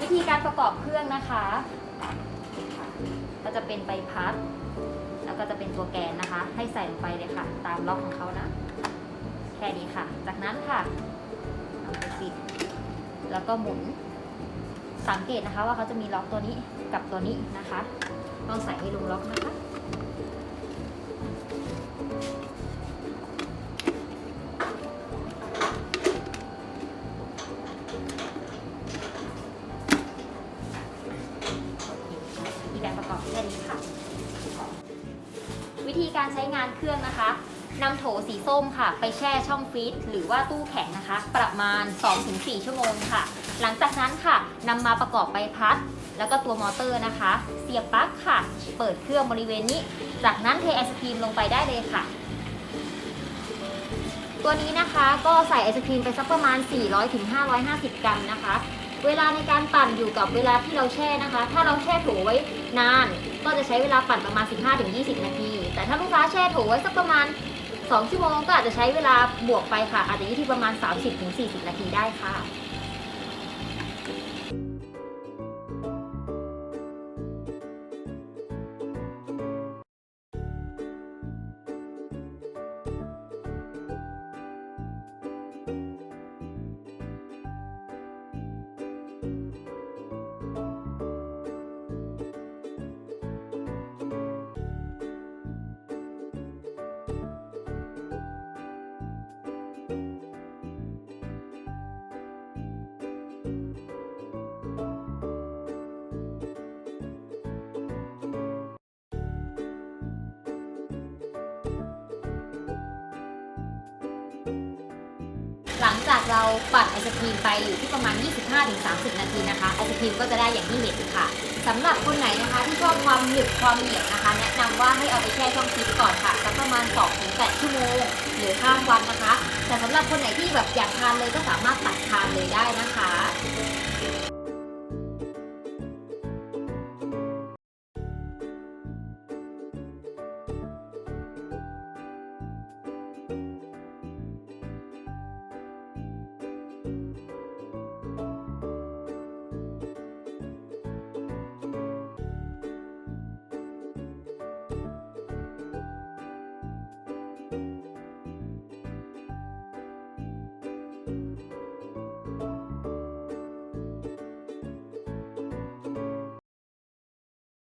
วิธีการประกอบเครื่องนะคะ ก็จะเป็นใบพัด แล้วก็จะเป็นตัวแกนนะคะ ให้ใส่ลงไปเลยค่ะ ตามล็อกของเขานะ แค่นี้ค่ะ จากนั้นค่ะเอาไปปิด แล้วก็หมุน สังเกตนะคะว่าเขาจะมีล็อกตัวนี้กับตัวนี้นะคะ ต้องใส่ให้ลงล็อกนะคะ อบแค่นค่ะ วิธีการใช้งานเครื่องนะคะนำโถสีส้มค่ะ ไปแช่ช่องฟรีซหรือว่าตู้แข็งนะคะ ประมาณ 2-4 ชั่วโมงค่ะ หลังจากนั้นค่ะนำมาประกอบใบพัด แล้วก็ตัวมอเตอร์นะคะ เสียบปลั๊กค่ะ เปิดเครื่องบริเวณนี้ จากนั้นเทไอศครีมลงไปได้เลยค่ะ ตัวนี้นะคะก็ใส่ไอศครีมไปสักประมาณ 400-550 กรัมนะคะ เวลาในการปั่นอยู่กับเวลาที่เราแช่นะคะ ถ้าเราแช่โถไว้นาน ก็จะใช้เวลาปั่นประมาณ 15-20 นาที แต่ถ้าลูกค้าแช่โถไว้สักประมาณ 2 ชั่วโมงก็อาจจะใช้เวลาบวกไปค่ะ อาจจะอยู่ที่ประมาณ 30-40 นาทีได้ค่ะ หลังจากเราปั่นไอศครีมไปอยู่ที่ประมาณ 25-30 นาทีนะคะไอศครีมก็จะได้อย่างที่เห็นค่ะสำหรับคนไหนนะคะที่ชอบความหนึบความเหนียวนะคะ แนะนำว่าให้เอาไปแช่ช่องฟรีซก่อนค่ะสักประมาณ 2-8 ชั่วโมง หรือข้ามวันนะคะ แต่สำหรับคนไหนที่แบบอยากทานเลยก็สามารถตัดทานเลยได้นะคะ you